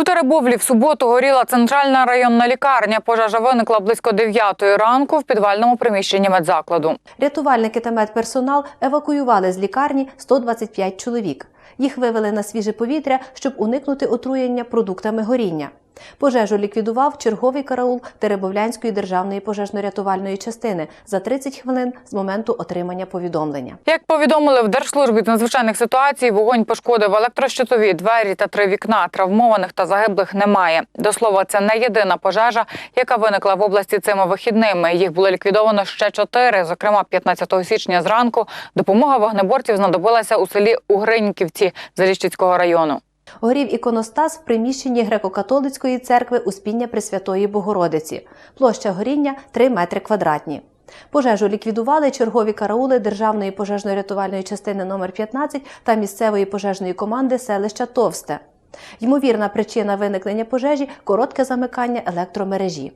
У Теребовлі в суботу горіла центральна районна лікарня. Пожежа виникла близько 9 ранку в підвальному приміщенні медзакладу. Рятувальники та медперсонал евакуювали з лікарні 125 чоловік. Їх вивели на свіже повітря, щоб уникнути отруєння продуктами горіння. Пожежу ліквідував черговий караул Теребовлянської державної пожежно-рятувальної частини за 30 хвилин з моменту отримання повідомлення. Як повідомили в Держслужбі з надзвичайних ситуацій, вогонь пошкодив електрощитові двері та три вікна. Травмованих та загиблих немає. До слова, це не єдина пожежа, яка виникла в області цими вихідними. Їх було ліквідовано ще чотири. Зокрема, 15 січня зранку допомога вогнеборців знадобилася у селі Угриньківці Заліщицького району. Горів іконостас в приміщенні греко-католицької церкви Успіння Пресвятої Богородиці. Площа горіння 3 метри квадратні. Пожежу ліквідували чергові караули Державної пожежно-рятувальної частини номер 15 та місцевої пожежної команди селища Товсте. Ймовірна причина виникнення пожежі коротке замикання електромережі.